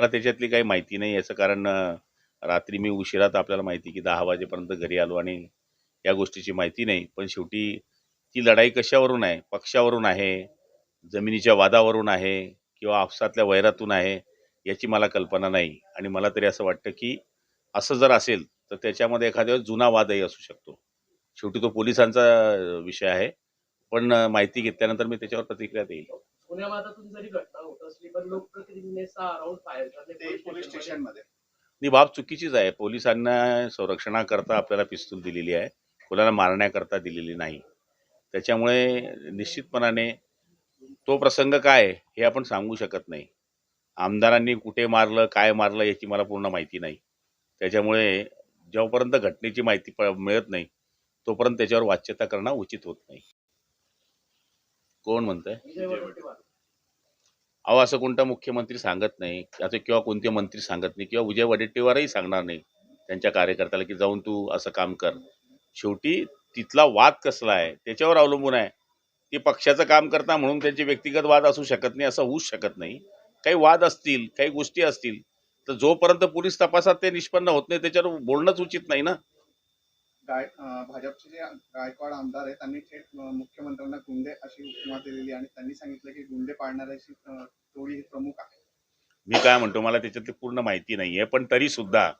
मला त्याच्यातली काही माहिती नाही याचं कारण रात्री मी उशिरात आपल्याला माहिती की दहा वाजेपर्यंत घरी आलो आणि या गोष्टीची माहिती नाही. पण शेवटी ती लढाई कशावरून आहे? पक्षावरून आहे? जमिनीच्या वादावरून आहे? किंवा आपसातल्या वैरातून आहे? याची मला कल्पना नाही. आणि मला तरी असं वाटतं की असं जर असेल तर त्याच्यामध्ये एखाद्या जुना वादही असू शकतो. शेवटी तो पोलिसांचा विषय आहे. पण माहिती घेतल्यानंतर मी त्याच्यावर प्रतिक्रिया देईल जरी घटना होत असली पण लोकप्रतिनिधीने सहा राऊंड फायर करणे पोलीस स्टेशनमध्ये ही बाब चुकीचीच आहे. पोलिसांना संरक्षणाकरता आपल्याला पिस्तूल दिलेली आहे. कोणाला मारण्याकरता दिलेली नाही. त्याच्यामुळे निश्चितपणाने तो प्रसंग काय आहे हे आपण सांगू शकत नाही. आमदारांनी कुठे मारलं काय मारलं याची मला पूर्ण माहिती नाही. त्याच्यामुळे जेव्हापर्यंत घटनेची माहिती मिळत नाही तोपर्यंत त्याच्यावर वाच्यता करणं उचित होत नाही. कोण म्हणतंय? अहो असं कोणता मुख्यमंत्री सांगत नाही. आता किंवा कोणते मंत्री सांगत नाही किंवा विजय वडेट्टीवारही सांगणार नाही त्यांच्या कार्यकर्त्याला की जाऊन तू असं काम कर. शेवटी तिथला वाद कसला आहे त्याच्यावर अवलंबून आहे. ते पक्षाचं काम करता म्हणून त्यांचे व्यक्तिगत वाद असू शकत नाही असं होऊच शकत नाही. काही वाद असतील काही गोष्टी असतील तर जोपर्यंत पोलीस तपासात ते निष्पन्न होत नाही त्याच्यावर बोलणंच उचित नाही ना. गाय भाजपचे जे गायकवाड आमदार आहेत त्यांनी थेट मुख्यमंत्र्यांना गुंडे अशी उपमा दिलेली आणि त्यांनी सांगितलं की गुंडे पाळणाऱ्याची टोळी ही प्रमुख आहे. मी काय म्हणतो मला त्याच्यातली पूर्ण माहिती नाही आहे पण तरी सुद्धा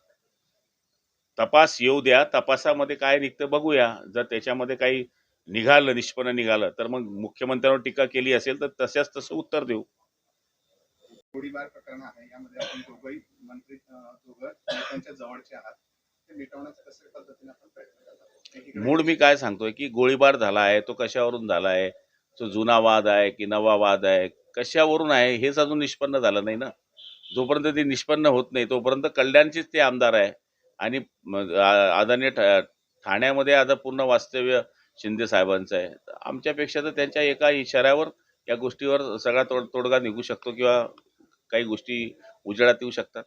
तपास येऊ द्या तपासामध्ये काय निघतं बघूया. जर त्याच्यामध्ये काही निघालं निष्पन्न निघालं तर मग मुख्यमंत्र्यांवर टीका केली असेल तर तशाच तसं उत्तर देऊ. गोळीबार प्रकरण आहे यामध्ये आपण दोघंही मंत्री दोघं नेत्यांच्या जवळचे आहात. ते मिटवण्याचा कशा पद्धतीने मूळ मी काय सांगतोय की गोळीबार झाला आहे तो कशावरून झाला आहे? तो जुना वाद आहे की नवा वाद आहे? कशावरून आहे? हेच अजून निष्पन्न झालं नाही ना. जोपर्यंत ते निष्पन्न होत नाही तोपर्यंत कल्याणचेच ते आमदार आहे. आणि आदरणीय ठाण्यामध्ये आता पूर्ण वास्तव्य शिंदे साहेबांचं आहे. तर आमच्यापेक्षा तर त्यांच्या एका इशाऱ्यावर या गोष्टीवर सगळा तोड तोडगा निघू शकतो किंवा काही गोष्टी उजेडात येऊ शकतात.